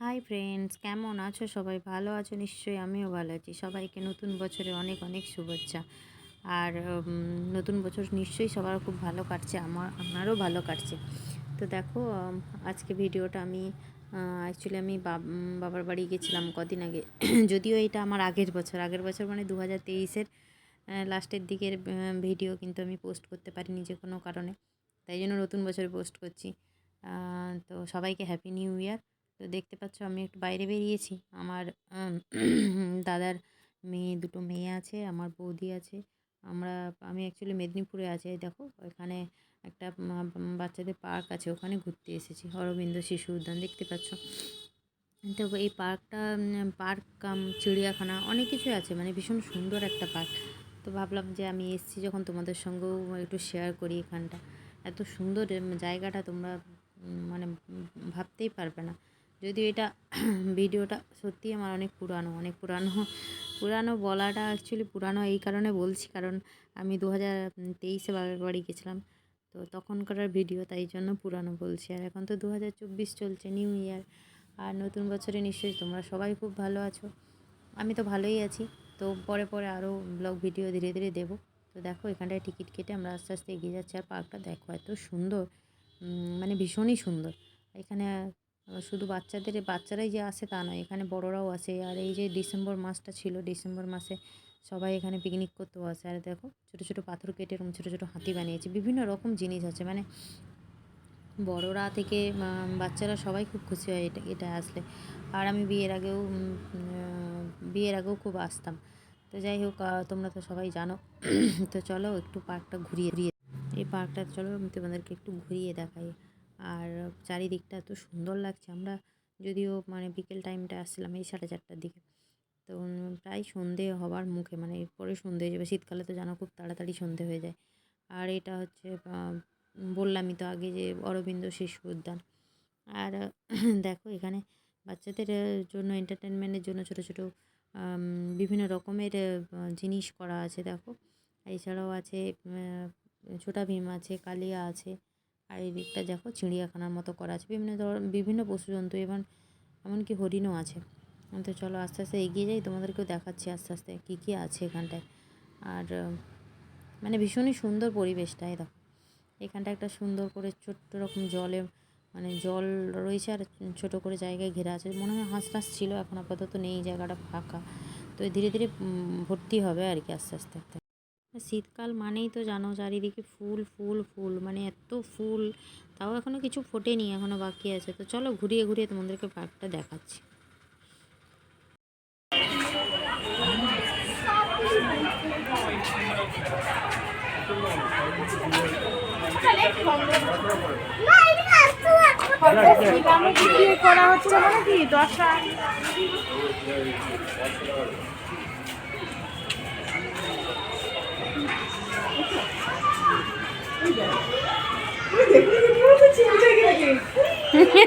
Hi friends কেমন আছো? সবাই ভালো আছো? নিশ্চয়ই আমিও ভালো আছি। সবাইকে নতুন বছরে অনেক অনেক শুভেচ্ছা। আর নতুন বছর নিশ্চয়ই সবার খুব ভালো কাটছে, আমার আপনারও ভালো কাটছে। তো দেখো আজকে ভিডিওটা আমি অ্যাকচুয়ালি আমি বাবার বাড়ি গেছিলাম কদিন আগে। যদিও এটা আমার আগের বছর। আগের বছর মানে দু হাজার তেইশের লাস্টের দিকের ভিডিও কিন্তু আমি পোস্ট করতে পারিনি যে কোনো কারণে। তাই জন্য নতুন বছরে পোস্ট করছি। তো সবাইকে হ্যাপি নিউ ইয়ার তো দেখতে পাচ্ছ আমি একটু বাইরে বেরিয়েছি। আমার দাদার মেয়ে, দুটো মেয়ে আছে, আমার বৌদি আছে। আমরা, আমি অ্যাকচুয়ালি মেদিনীপুরে আছি দেখো। ওখানে একটা বাচ্চাদের পার্ক আছে, ওখানে ঘুরতে এসেছি। অরবিন্দ শিশু উদ্যান, দেখতে পাচ্ছ। তো এই পার্কটা পার্ক কাম চিড়িয়াখানা, অনেক কিছুই আছে মানে ভীষণ সুন্দর একটা পার্ক। তো ভাবলাম যে আমি এসেছি যখন তোমাদের সঙ্গেও একটু শেয়ার করি এখানটা। এত সুন্দর জায়গাটা তোমরা মানে ভাবতেই পারবে না। যদিও এটা ভিডিওটা সত্যিই আমার অনেক পুরানো অনেক পুরানো পুরানো বলাটা অ্যাকচুয়ালি পুরানো এই কারণে বলছি কারণ আমি দু হাজার তেইশে বাবার বাড়ি গেছিলাম। তো তখনকার ভিডিও তাই জন্য পুরানো বলছি। আর এখন তো দু হাজার চব্বিশ চলছে নিউ ইয়ার আর নতুন বছরে নিশ্চয়ই তোমরা সবাই খুব ভালো আছো। আমি তো ভালোই আছি। তো পরে পরে আরও ব্লগ ভিডিও ধীরে ধীরে দেবো। তো দেখো এখানটায় টিকিট কেটে আমরা আস্তে আস্তে এগিয়ে যাচ্ছি। আর পার্কটা দেখো এত সুন্দর। মানে ভীষণই সুন্দর। এখানে শুধু বাচ্চাদের বাচ্চারাই যে আসে তা নয়, এখানে বড়রাও আসে। আর এই যে ডিসেম্বর মাসটা ছিল, ডিসেম্বর মাসে সবাই এখানে পিকনিক করতেও আসে আর দেখো, ছোটো ছোটো পাথর কেটে এরকম ছোটো ছোটো হাতি বানিয়েছে। বিভিন্ন রকম জিনিস আছে মানে বড়রা থেকে বাচ্চারা সবাই খুব খুশি হয় এটা এটা আসলে। আর আমি বিয়ের আগেও বিয়ের আগেও খুব আসতাম। তো যাই হোক তোমরা তো সবাই জানো। তো চলো একটু পার্কটা ঘুরিয়ে ঘুরিয়ে এই পার্কটা, চলো আমি তোমাদেরকে একটু ঘুরিয়ে দেখাই। আর চারিদিকটা এত সুন্দর লাগছে। আমরা যদিও মানে বিকেল টাইমটা আসছিলাম এই সাড়ে চারটার দিকে। তো প্রায় সন্ধে হবার মুখে মানে এরপরে সন্ধে হয়ে যাবে। শীতকালে তো জানো খুব তাড়াতাড়ি সন্ধে হয়ে যায়। আর এটা হচ্ছে বললামই তো আগে যে অরবিন্দ শিশু উদ্যান। আর দেখো এখানে বাচ্চাদের জন্য এন্টারটেনমেন্টের জন্য ছোটো ছোটো বিভিন্ন রকমের জিনিস করা আছে। দেখো, এছাড়াও আছে ছোটা ভীম আছে, কালিয়া আছে। আর এই দিকটা দেখো চিড়িয়াখানার মতো করা আছে। বিভিন্ন ধর, বিভিন্ন পশু জন্তু এবং এমনকি হরিণও আছে। তো চলো আস্তে আস্তে এগিয়ে যাই, তোমাদেরকেও দেখাচ্ছি আস্তে আস্তে কী কী আছে এখানটায়। আর মানে ভীষণই সুন্দর পরিবেশটা, এই দেখো। এখানটা একটা সুন্দর করে ছোট্ট রকম জলে মানে জল রয়েছে আর ছোট করে জায়গায় ঘেরা আছে। মনে হয় হাঁস টাস ছিল, এখন আপাতত নেই, জায়গাটা ফাঁকা। তো ধীরে ধীরে ভর্তি হবে আর কি আস্তে আস্তে। শীতকাল মানেই তো জানো চারিদিকে ফুল ফুল ফুল মানে এত ফুল। তাও এখনও কিছু ফোটেনি এখনও বাকি আছে। তো চলো ঘুরিয়ে ঘুরিয়ে তোমাদেরকে পার্কটা দেখাচ্ছি। করা হচ্ছে মানে কি पुट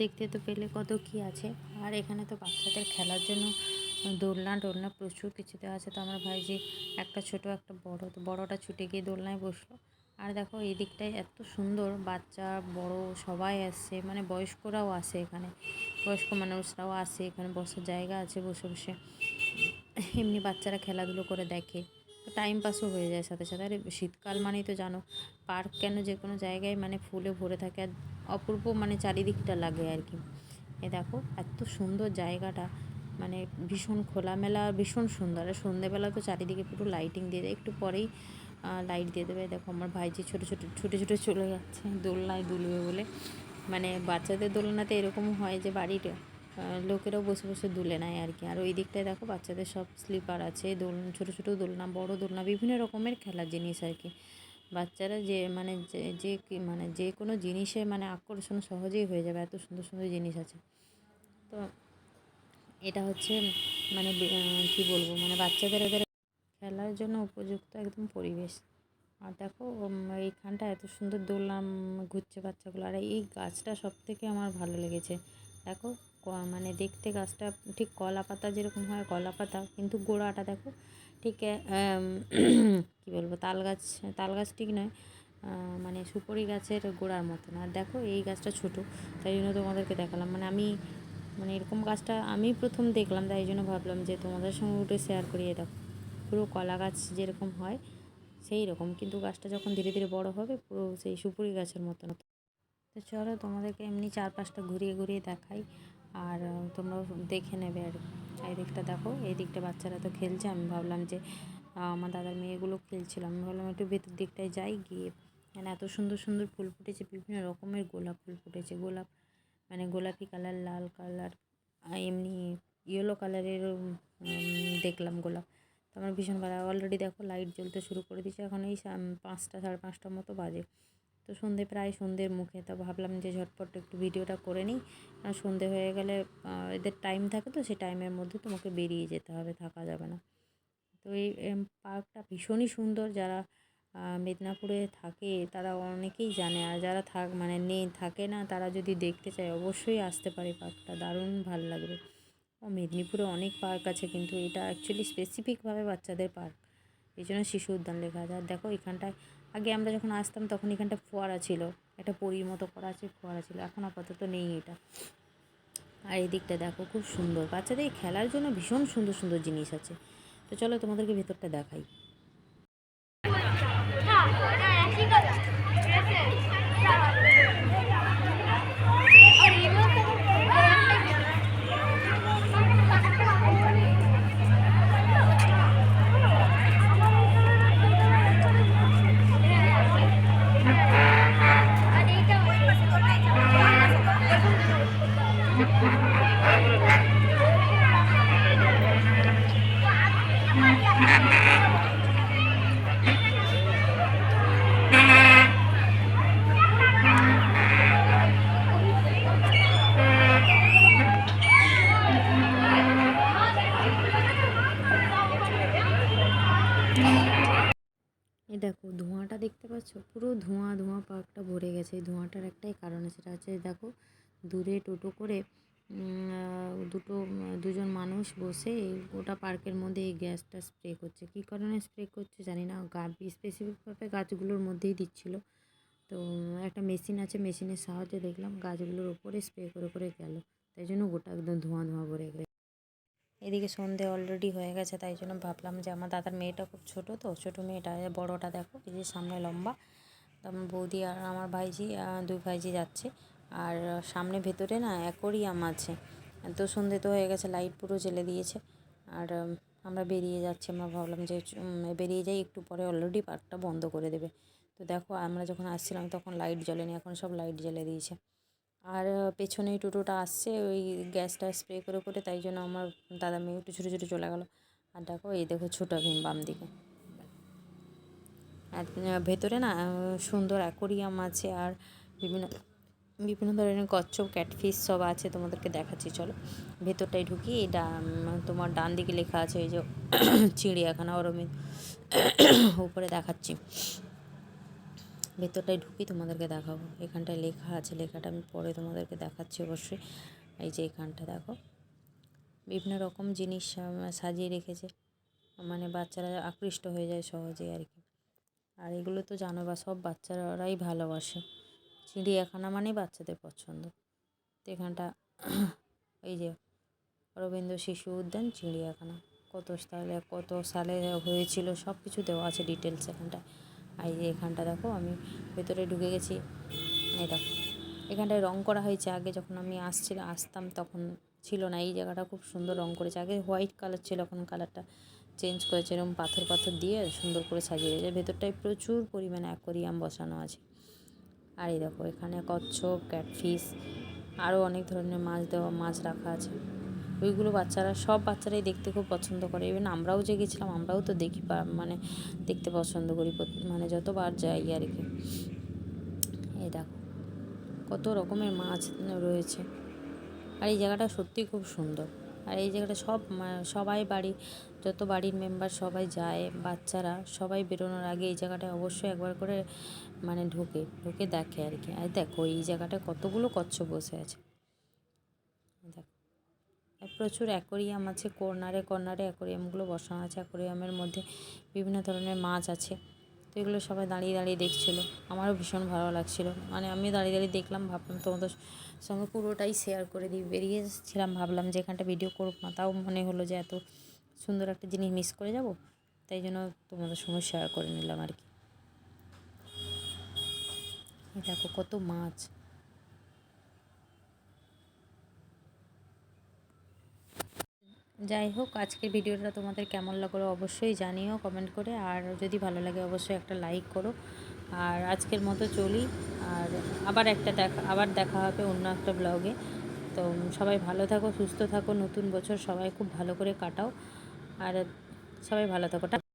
দেখতে তো পেলে কত কি আছে। আর এখানে তো বাচ্চাদের খেলার জন্য দোলনা টোলনা প্রচুর কিছু দেওয়া আছে। তো আমার ভাইজি একটা ছোট, একটা বড়, তো বড়টা ছুটে গিয়ে দোলনায় বসল। আর দেখো, এই দিকটায় এত সুন্দর বাচ্চা, বড় সবাই আসছে মানে বয়স্করাও আসে এখানে। বয়স্ক মানুষরাও আসে, এখানে বসার জায়গা আছে বসে বসে। এমনি বাচ্চারা খেলাধুলো করে দেখে। তো টাইম পাসও হয়ে যায় সাথে সাথে। আর, শীতকাল মানেই তো জানো, পার্ক কেন যে কোনো জায়গায় মানে ফুলে ভরে থাকে। আর অপূর্ব মানে চারিদিকটা লাগে আর কি। এ দেখো, এত সুন্দর জায়গাটা। মানে ভীষণ খোলামেলা, ভীষণ সুন্দর। আর সন্ধেবেলা তো চারিদিকে পুরো লাইটিং দিয়ে দেয়। একটু পরেই লাইট দিয়ে দেবে। দেখো আমার ভাই ভাইজি ছোটো ছোটো, ছুটে ছুটে চলে যাচ্ছে। দোলনায় দুলবে বলে। মানে বাচ্চাদের দোলনাতে এরকম হয় যে বাড়ির লোকেরাও বসে বসে দুলে নেয় আর কি। আর ওই দিকটায় দেখো বাচ্চাদের সব স্লিপার আছে, দোল, ছোটো ছোটো দোলনা, বড় দোলনা, বিভিন্ন রকমের খেলার জিনিস আর কি। বাচ্চারা যে মানে যে যে মানে যে কোনো জিনিসে মানে আকর্ষণ সহজেই হয়ে যাবে। এত সুন্দর সুন্দর জিনিস আছে। তো এটা হচ্ছে মানে কি বলব মানে বাচ্চাদের ওদের খেলার জন্য উপযুক্ত একদম পরিবেশ। আর দেখো এইখানটা এত সুন্দর দোলনাম ঘুরছে বাচ্চাগুলো। আর এই গাছটা সব থেকে আমার ভালো লেগেছে। দেখো মানে দেখতে গাছটা ঠিক কলা পাতা যেরকম হয় কলা পাতা কিন্তু গোড়াটা দেখো ঠিক কী বলব, তাল গাছ তাল গাছ ঠিক নয় মানে সুপারি গাছের গোড়ার মতন। আর দেখো, এই গাছটা ছোটো, তাই জন্য তোমাদেরকে দেখালাম। মানে আমি মানে এরকম গাছটা আমি প্রথম দেখলাম তাই জন্য ভাবলাম যে তোমাদের সঙ্গে উঠে শেয়ার করিয়ে দেখো পুরো কলা গাছ যেরকম হয় সেই রকম। কিন্তু গাছটা যখন ধীরে ধীরে বড় হবে পুরো সেই সুপুরি গাছের মতন। তো চলো তোমাদেরকে এমনি চারপাশটা ঘুরিয়ে ঘুরিয়ে দেখাই আর আহ, তোমরাও দেখে নেবে আর। এই দিকটা দেখো। এই দিকটা বাচ্চারা তো খেলছে আমি ভাবলাম যে আমার দাদার মেয়েগুলো খেলছিল। আমি ভাবলাম একটু ভেতর দিকটায় যাই গিয়ে মানে এত সুন্দর সুন্দর ফুল ফুটেছে বিভিন্ন রকমের গোলাপ ফুল ফুটেছে। গোলাপ মানে গোলাপি কালার, লাল কালার এমনি ইয়েলো কালারের দেখলাম গোলাপ। তো আমার ভীষণ ভালো অলরেডি দেখো লাইট জ্বলতে শুরু করে দিয়েছে। এখন এই পাঁচটা, সাড়ে পাঁচটার মতো বাজে। তো সন্ধে প্রায় সন্ধ্যের মুখে। তো ভাবলাম যে ঝটপট একটু ভিডিওটা করে নিই। কারণ সন্ধে হয়ে গেলে এদের টাইম থাকে তো সেই টাইমের মধ্যে তোমাকে বেরিয়ে যেতে হবে, থাকা যাবে না। তো এই পার্কটা ভীষণই সুন্দর। যারা মেদিনীপুরে থাকে, তারা অনেকেই জানে। আর যারা থাক মানে নেই, থাকে না, তারা যদি দেখতে চায়, অবশ্যই আসতে পারে পার্কটা। দারুণ ভালো লাগবে। মেদিনীপুরে অনেক পার্ক আছে, কিন্তু এটা অ্যাকচুয়ালি স্পেসিফিকভাবে বাচ্চাদের পার্ক। এই জন্য শিশু উদ্যান লেখা আছে। আর দেখো, এখানটায় আগে আমরা যখন আসতাম, তখন এখানটা ফোয়ারা ছিল। একটা পরীর মতো করা আছে, ফোয়ারা ছিল। এখন আপাতত নেই এটা। আর এই দিকটা দেখো, খুব সুন্দর। বাচ্চাদের খেলার জন্য ভীষণ সুন্দর সুন্দর জিনিস আছে। তো চলো তোমাদেরকে ভেতরটা দেখাই। Yeah. দেখো, দূরে টোটো করে দুটো, দুজন মানুষ বসে গোটা পার্কের মধ্যে এই গ্যাসটা স্প্রে করছে। কী কারণে স্প্রে করছে জানি না স্পেসিফিকভাবে গাছগুলোর মধ্যেই দিচ্ছিল। তো, একটা মেশিন আছে, মেশিনের সাহায্যে দেখলাম গাছগুলোর ওপরে স্প্রে করে করে গেল। তাই জন্য গোটা একদম ধোঁয়া ধোঁয়া ভরে গেছে এদিকে সন্ধে অলরেডি হয়ে গেছে, তাই জন্য ভাবলাম যে আমার দাদার মেয়েটা খুব ছোটো তো, ছোটো মেয়েটা বড়োটা দেখো, এই যে সামনে লম্বা। তো আমার বৌদি আর আমার ভাইজি দুই ভাইজি যাচ্ছে। আর সামনে ভেতরে না অ্যাকোরিয়াম আছে। তো সন্ধে তো হয়ে গেছে, লাইট পুরো জ্বেলে দিয়েছে। আর আমরা বেরিয়ে যাচ্ছি, আমরা ভাবলাম যে বেরিয়ে যাই, একটু পরে অলরেডি পার্কটা বন্ধ করে দেবে। তো দেখো, আমরা যখন আসছিলাম তখন লাইট জ্বলেনি, এখন সব লাইট জ্বেলে দিয়েছে। আর পেছনে টোটোটা আসছে, ওই গ্যাসটা স্প্রে করে করে, তাই জন্য আমার দাদা মেয়ে একটু ছুটে ছুটে চলে গেলো। আর দেখো, এই দেখো ছোটো ভীম বাম দিকে। আর ভেতরে না সুন্দর অ্যাকোরিয়াম আছে, আর বিভিন্ন বিভিন্ন ধরনের কচ্ছপ ক্যাটফিস সব আছে তোমাদেরকে দেখাচ্ছি, চলো। ভেতরটায় ঢুকি, এটা তোমার ডান দিকে লেখা আছে, এই যে চিড়িয়াখানা অরবিন্দ উপরে দেখাচ্ছি। ভেতরটায় ঢুকি, তোমাদেরকে দেখাবো। এখানটায় লেখা আছে, লেখাটা আমি পরে তোমাদেরকে দেখাচ্ছি অবশ্যই। এই যে এখানটা, দেখো। বিভিন্ন রকম জিনিস সাজিয়ে রেখেছে। মানে বাচ্চারা আকৃষ্ট হয়ে যায় সহজেই আর কি। আর এগুলো তো জানো বা, সব বাচ্চারাই ভালোবাসে। চিড়িয়াখানা মানেই বাচ্চাদের পছন্দ। তো এখানটা এই যে অরবিন্দ শিশু উদ্যান, চিড়িয়াখানা। কত সালে কত সালে হয়েছিল সব কিছু দেওয়া আছে ডিটেলস এখানটায়। এই যে এখানটা দেখো, আমি ভেতরে ঢুকে গেছি। এই দেখো, এখানটায় রং করা হয়েছে আগে যখন আমি আসছিলাম আসতাম তখন ছিল না। এই জায়গাটা খুব সুন্দর রং করেছে। আগে হোয়াইট কালার ছিল, এখন কালারটা চেঞ্জ করেছে। এরকম পাথর পাথর দিয়ে সুন্দর করে সাজিয়ে দিয়েছে ভেতরটায় প্রচুর পরিমাণে অ্যাকোরিয়াম বসানো আছে। আর এই দেখো, এখানে কচ্ছপ ক্যাটফিস আরও অনেক ধরনের মাছ দেওয়া, মাছ রাখা আছে। ওইগুলো বাচ্চারা, সব বাচ্চারাই দেখতে খুব পছন্দ করে। ইভেন আমরাও যে গেছিলাম, আমরাও তো দেখি মানে দেখতে পছন্দ করি মানে যতবার যাই আর কি। এই দেখো, কত রকমের মাছ রয়েছে। আর এই জায়গাটা সত্যিই খুব সুন্দর। আর এই জায়গাটা সব সবাই বাড়ি যত বাড়ির মেম্বার সবাই যায়, বাচ্চারা সবাই বেরোনোর আগে এই জায়গাটায় অবশ্যই একবার করে মানে ঢোকে, ঢুকে দেখে আর কি। আর দেখো, এই জায়গাটায় কতগুলো কচ্ছপ বসে আছে। দেখো প্রচুর অ্যাকোরিয়াম আছে, কর্নারে কর্নারে অ্যাকোরিয়ামগুলো বসানো আছে। অ্যাকোরিয়ামের মধ্যে বিভিন্ন ধরনের মাছ আছে। তো এগুলো সবাই দাঁড়িয়ে দাঁড়িয়ে দেখছিলো। আমারও ভীষণ ভালো লাগছিল। মানে আমি দাঁড়িয়ে দাঁড়িয়ে দেখলাম, ভাবলাম তোমাদের সঙ্গে পুরোটাই শেয়ার করে দিই। বেরিয়েছিলাম ভাবলাম যে এখানটা ভিডিও করুক না, তাও মনে হলো যে এত সুন্দর একটা জিনিস মিস করে যাব, তাই জন্য তোমাদের সঙ্গে শেয়ার করে নিলাম আর কি। দেখো কত মাছ। যাই হোক, আজকের ভিডিওটা তোমাদের কেমন লাগল অবশ্যই জানিও কমেন্ট করে, আর যদি ভালো লাগে অবশ্যই একটা লাইক করো। আর আজকের মতো চলি, আর আবার একটা দেখা, আবার দেখা হবে অন্য একটা ব্লগে তো সবাই ভালো থাকো, সুস্থ থাকো, নতুন বছর সবাই খুব ভালো করে কাটাও। আর সবাই ভালো থাকো।